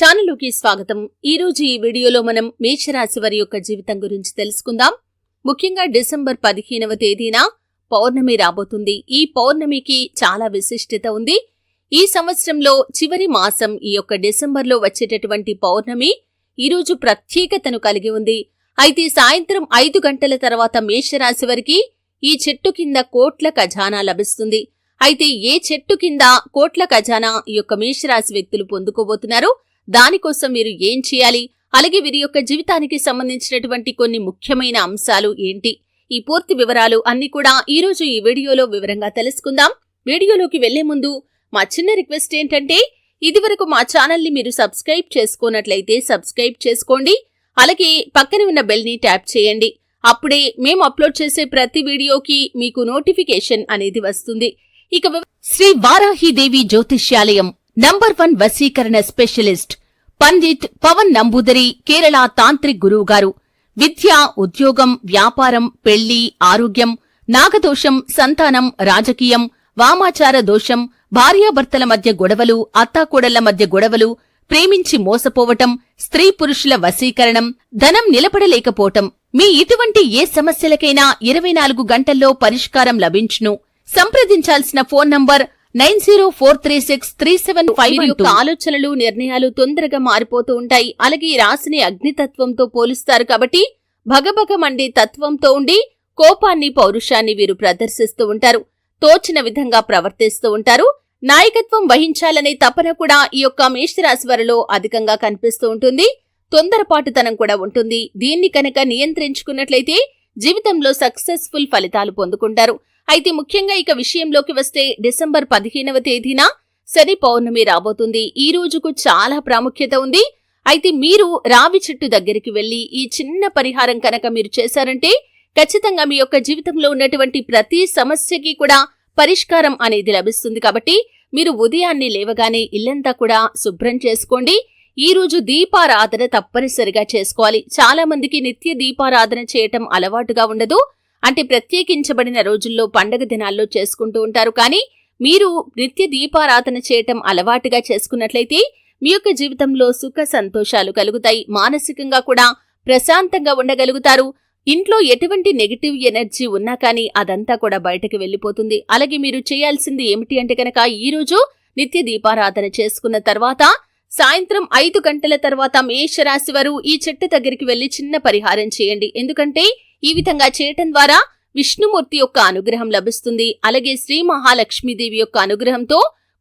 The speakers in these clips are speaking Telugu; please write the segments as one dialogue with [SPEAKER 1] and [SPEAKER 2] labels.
[SPEAKER 1] ఛానల్లోకి స్వాగతం. ఈ రోజు ఈ వీడియోలో మనం మేషరాశి వారి యొక్క జీవితం గురించి తెలుసుకుందాం. ముఖ్యంగా డిసెంబర్ పదిహేనవ తేదీన పౌర్ణమి రాబోతుంది. ఈ పౌర్ణమికి చాలా విశిష్టత ఉంది. ఈ సంవత్సరంలో చివరి మాసం ఈ యొక్క డిసెంబర్లో వచ్చేటటువంటి పౌర్ణమి ఈరోజు ప్రత్యేకతను కలిగి ఉంది. అయితే సాయంత్రం ఐదు గంటల తర్వాత మేషరాశి వారికి ఈ చెట్టు కింద కోట్ల ఖజానా లభిస్తుంది. అయితే ఏ చెట్టు కింద కోట్ల ఖజానా ఈ యొక్క మేషరాశి వ్యక్తులు పొందుకోబోతున్నారు? దానికోసం మీరు ఏం చేయాలి? అలాగే వీరి యొక్క జీవితానికి సంబంధించినటువంటి కొన్ని ముఖ్యమైన అంశాలు ఏంటి? ఈ పూర్తి వివరాలు అన్ని కూడా ఈరోజు ఈ వీడియోలో వివరంగా తెలుసుకుందాం. వీడియోలోకి వెళ్ళే ముందు మా చిన్న రిక్వెస్ట్ ఏంటంటే ఇదివరకు మా ఛానల్ని మీరు సబ్స్క్రైబ్ చేసుకున్నట్లయితే సబ్స్క్రైబ్ చేసుకోండి. అలాగే పక్కన ఉన్న బెల్ని ట్యాప్ చేయండి. అప్పుడే మేము అప్లోడ్ చేసే ప్రతి వీడియోకి మీకు నోటిఫికేషన్ అనేది వస్తుంది. ఇక శ్రీ వారాహిదేవి జ్యోతిష్యాలయం నంబర్ వన్ వశీకరణ స్పెషలిస్ట్ పండిత్ పవన్ నంబూదరి కేరళ తాంత్రిక్ గురువు గారు. విద్య ఉద్యోగం వ్యాపారం పెళ్ళి ఆరోగ్యం నాగదోషం సంతానం రాజకీయం వామాచార దోషం భార్యాభర్తల మధ్య గొడవలు అత్తాకోడళ్ళ మధ్య గొడవలు ప్రేమించి మోసపోవటం స్త్రీ పురుషుల వశీకరణం ధనం నిలబడలేకపోవటం. మీ ఇటువంటి ఏ సమస్యలకైనా ఇరవై నాలుగు గంటల్లో పరిష్కారం లభించును. సంప్రదించాల్సిన phone number nine zero four three six three seven five యొక్క ఆలోచనలు నిర్ణయాలు తొందరగా మారిపోతూ ఉంటాయి. అలాగే ఈ రాశిని అగ్నితత్వంతో పోలుస్తారు కాబట్టి భగభగ మండే తత్వంతో ఉండి కోపాన్ని పౌరుషాన్ని వీరు ప్రదర్శిస్తూ ఉంటారు. తోచిన విధంగా ప్రవర్తిస్తూ ఉంటారు. నాయకత్వం వహించాలనే తపన కూడా ఈ యొక్క మేషరాశి వారిలో అధికంగా కనిపిస్తూ ఉంటుంది. తొందరపాటుతనం కూడా ఉంటుంది. దీన్ని కనుక నియంత్రించుకున్నట్లయితే జీవితంలో సక్సెస్ఫుల్ ఫలితాలు పొందుకుంటారు. అయితే ముఖ్యంగా ఇక విషయంలోకి వస్తే డిసెంబర్ పదిహేనవ తేదీన శని పౌర్ణమి రాబోతుంది. ఈ రోజుకు చాలా ప్రాముఖ్యత ఉంది. అయితే మీరు రావి చెట్టు దగ్గరికి వెళ్ళి ఈ చిన్న పరిహారం కనుక మీరు చేశారంటే ఖచ్చితంగా మీ యొక్క జీవితంలో ఉన్నటువంటి ప్రతి సమస్యకి కూడా పరిష్కారం అనేది లభిస్తుంది. కాబట్టి మీరు ఉదయాన్నే లేవగానే ఇల్లంతా కూడా శుభ్రం చేసుకోండి. ఈ రోజు దీపారాధన తప్పనిసరిగా చేసుకోవాలి. చాలా మందికి నిత్య దీపారాధన చేయటం అలవాటుగా ఉండదు. అంటే ప్రత్యేకించబడిన రోజుల్లో పండగ దినాల్లో చేసుకుంటూ ఉంటారు. కానీ మీరు నిత్య దీపారాధన చేయటం అలవాటుగా చేసుకున్నట్లయితే మీ యొక్క జీవితంలో సుఖ సంతోషాలు కలుగుతాయి. మానసికంగా కూడా ప్రశాంతంగా ఉండగలుగుతారు. ఇంట్లో ఎటువంటి నెగిటివ్ ఎనర్జీ ఉన్నా కానీ అదంతా కూడా బయటకు వెళ్ళిపోతుంది. అలాగే మీరు చేయాల్సింది ఏమిటి అంటే కనుక ఈరోజు నిత్య దీపారాధన చేసుకున్న తర్వాత సాయంత్రం ఐదు గంటల తర్వాత మేషరాశి వారు ఈ చెట్టు దగ్గరికి వెళ్ళి చిన్న పరిహారం చేయండి. ఎందుకంటే ఈ విధంగా చేయటం ద్వారా విష్ణుమూర్తి యొక్క అనుగ్రహం లభిస్తుంది. అలాగే శ్రీ మహాలక్ష్మీదేవి యొక్క అనుగ్రహంతో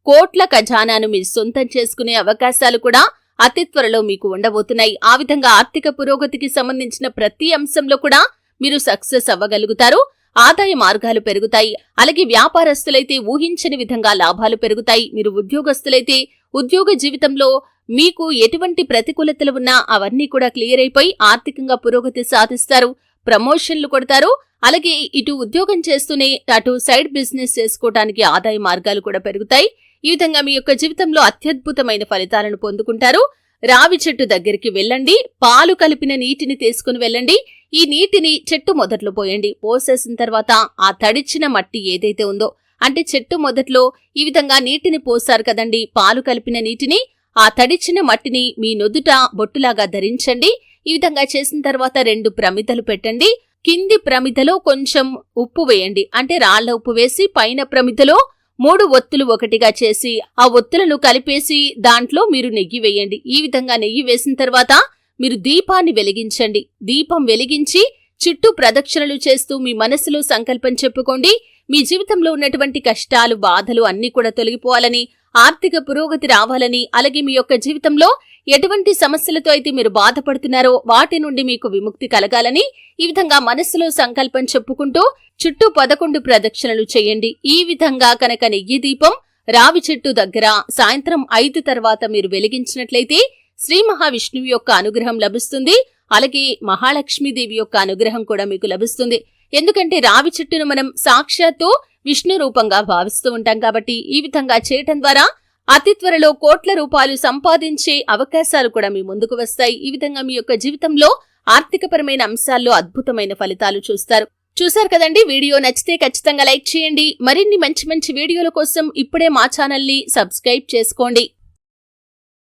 [SPEAKER 1] కోట్ల ఖజానాను మీరు సొంతం చేసుకునే అవకాశాలు కూడా అతి త్వరలో మీకు ఉండబోతున్నాయి. ఆ విధంగా ఆర్థిక పురోగతికి సంబంధించిన ప్రతి అంశంలో కూడా మీరు సక్సెస్ అవ్వగలుగుతారు. ఆదాయ మార్గాలు పెరుగుతాయి. అలాగే వ్యాపారస్తులైతే ఊహించని విధంగా లాభాలు పెరుగుతాయి. మీరు ఉద్యోగస్తులైతే ఉద్యోగ జీవితంలో మీకు ఎటువంటి ప్రతికూలతలు ఉన్నా అవన్నీ కూడా క్లియర్ అయిపోయి ఆర్థికంగా పురోగతి సాధిస్తారు. ప్రమోషన్లు కొడతారు. అలాగే ఇటు ఉద్యోగం చేస్తూనే అటు సైడ్ బిజినెస్ చేసుకోవడానికి ఆదాయ మార్గాలు కూడా పెరుగుతాయి. ఈ విధంగా మీ యొక్క జీవితంలో అత్యద్భుతమైన ఫలితాలను పొందుకుంటారు. రావి చెట్టు దగ్గరికి వెళ్ళండి. పాలు కలిపిన నీటిని తీసుకుని వెళ్ళండి. ఈ నీటిని చెట్టు మొదట్లో పోయండి. పోసేసిన తర్వాత ఆ తడిచిన మట్టి ఏదైతే ఉందో అంటే చెట్టు మొదట్లో ఈ విధంగా నీటిని పోసారు కదండి. పాలు కలిపిన నీటిని ఆ తడిచిన మట్టిని మీ నొదుట బొట్టులాగా ధరించండి. ఈ విధంగా చేసిన తర్వాత రెండు ప్రమిదలు పెట్టండి. కింది ప్రమిదలో కొంచెం ఉప్పు వేయండి. అంటే రాళ్ళ ఉప్పు వేసి పైన ప్రమిదలో మూడు ఒత్తులు ఒకటిగా చేసి ఆ ఒత్తులను కలిపేసి దాంట్లో మీరు నెయ్యి వేయండి. ఈ విధంగా నెయ్యి వేసిన తర్వాత మీరు దీపాన్ని వెలిగించండి. దీపం వెలిగించి చుట్టూ ప్రదక్షిణలు చేస్తూ మీ మనసులో సంకల్పం చెప్పుకోండి. మీ జీవితంలో ఉన్నటువంటి కష్టాలు బాధలు అన్నీ కూడా తొలగిపోవాలని ఆర్థిక పురోగతి రావాలని అలాగే మీ యొక్క జీవితంలో ఎటువంటి సమస్యలతో అయితే మీరు బాధపడుతున్నారో వాటి నుండి మీకు విముక్తి కలగాలని ఈ విధంగా మనస్సులో సంకల్పం చెప్పుకుంటూ చుట్టూ పదకొండు ప్రదక్షిణలు చేయండి. ఈ విధంగా కనుక నెయ్యి దీపం రావి చెట్టు దగ్గర సాయంత్రం ఐదు తర్వాత మీరు వెలిగించినట్లయితే శ్రీ మహావిష్ణువు యొక్క అనుగ్రహం లభిస్తుంది. అలాగే మహాలక్ష్మీదేవి యొక్క అనుగ్రహం కూడా మీకు లభిస్తుంది. ఎందుకంటే రావి చెట్టును మనం సాక్షాత్తు విష్ణు రూపంగా భావిస్తూ ఉంటాం కాబట్టి ఈ విధంగా చేయటం ద్వారా అతి త్వరలో కోట్ల రూపాయలు సంపాదించే అవకాశాలు కూడా మీ ముందుకు వస్తాయి. ఈ విధంగా మీ యొక్క జీవితంలో ఆర్థికపరమైన అంశాల్లో అద్భుతమైన ఫలితాలు చూస్తారు. చూశారు కదండి? వీడియో నచ్చితే ఖచ్చితంగా లైక్ చేయండి. మరిన్ని మంచి మంచి వీడియోల కోసం ఇప్పుడే మా ఛానల్ని సబ్స్క్రైబ్ చేసుకోండి.